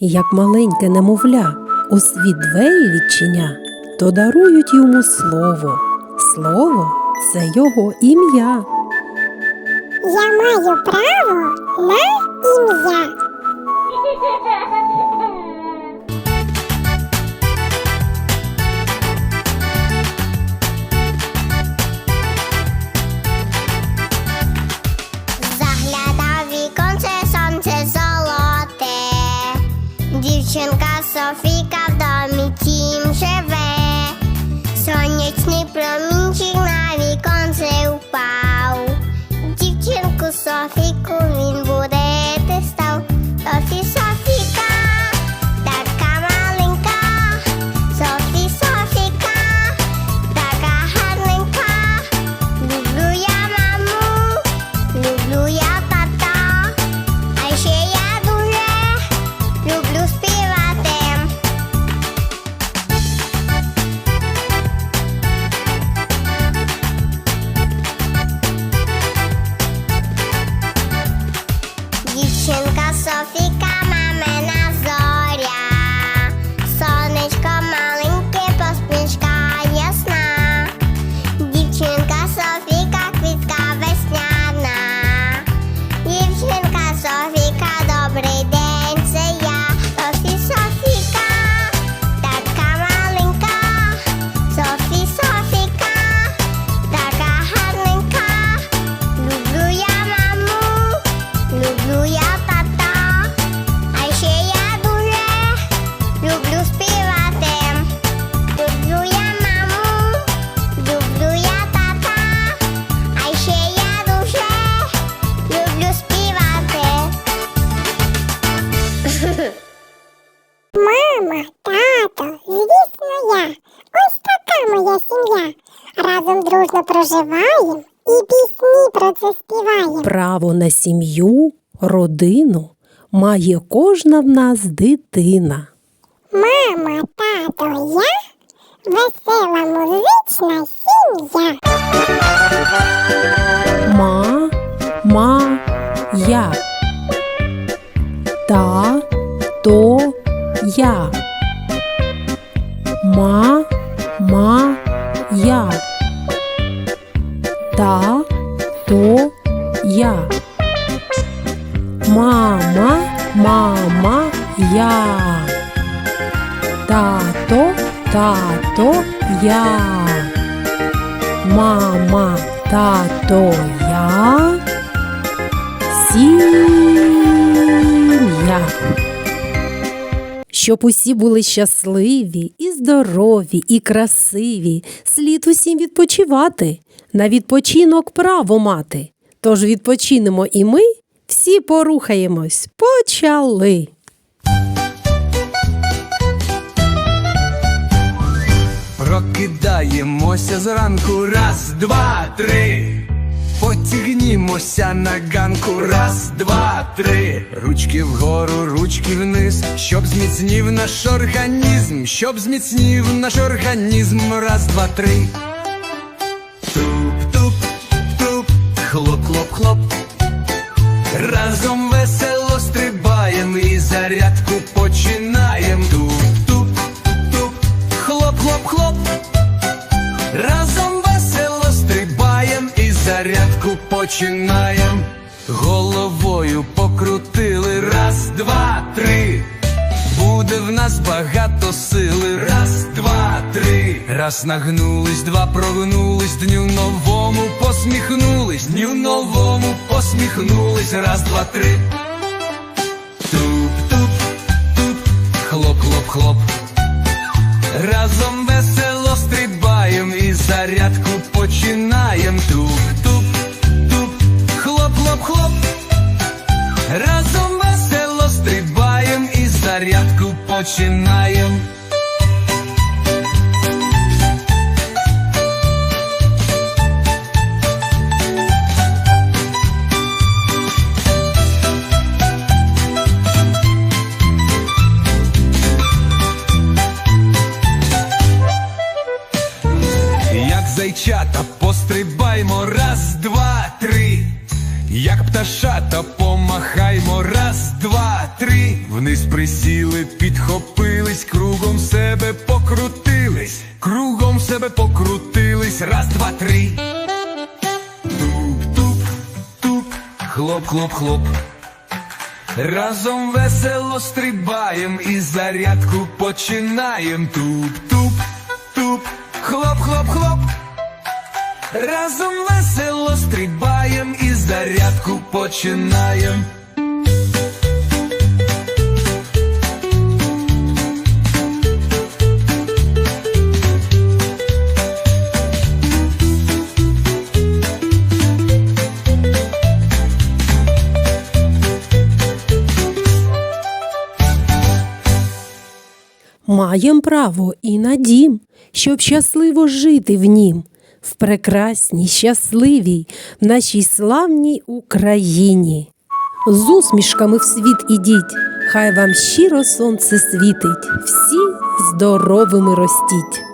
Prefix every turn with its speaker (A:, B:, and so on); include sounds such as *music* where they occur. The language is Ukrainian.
A: як маленьке немовля у світ двері відчиня, то дарують йому слово. Слово це його ім'я.
B: Я маю право на ім'я. *laughs* música. Разом дружно проживаєм і пісні про це співаєм.
A: Право на сім'ю, родину має кожна в нас дитина.
B: Мама, тато, я. Весела музична сім'я.
A: Ма, ма, я. Та, то, я. Ма, Мама, мама, я. Тато, тато, я. Мама, тато, я. Сім'я. Щоб усі були щасливі, і здорові, і красиві, слід усім відпочивати, на відпочинок право мати. Тож відпочинемо і ми, всі порухаємось. Почали.
C: Прокидаємося зранку, раз, два, три. Потягнімося на ганку, раз, два, три. Ручки вгору, ручки вниз, щоб зміцнів наш організм, щоб зміцнів наш організм, раз, два, три. Туп, туп, туп, хлоп, хлоп, хлоп. Разом весело стрибаєм і зарядку починаєм. Туп, туп, туп, хлоп, хлоп, хлоп. Разом весело стрибаєм і зарядку починаєм. Головою Раз нагнулись, два прогнулись, дню новому посміхнулись, дню новому посміхнулись. Раз, два, три. Туп, туп, туп, хлоп, хлоп, хлоп. Разом весело стрибаєм і зарядку починаєм. Туп, туп, туп, хлоп, хлоп, хлоп. Разом весело стрибаєм і зарядку починаєм. Зайчата пострибаймо, раз, два, три. Як пташата помахаймо, раз, два, три. Вниз присіли, підхопились, кругом себе покрутились, кругом себе покрутились, раз, два, три. Туп-туп, туп, хлоп, хлоп, хлоп. Разом весело стрибаєм і зарядку починаєм. Туп-туп, туп, хлоп, хлоп, хлоп. Разом весело стрибаєм і зарядку починаєм.
A: Маєм право і на дім, щоб щасливо жити в нім, в прекрасній, щасливій, в нашій славній Україні. З усмішками в світ ідіть, хай вам щиро сонце світить, всі здоровими ростіть.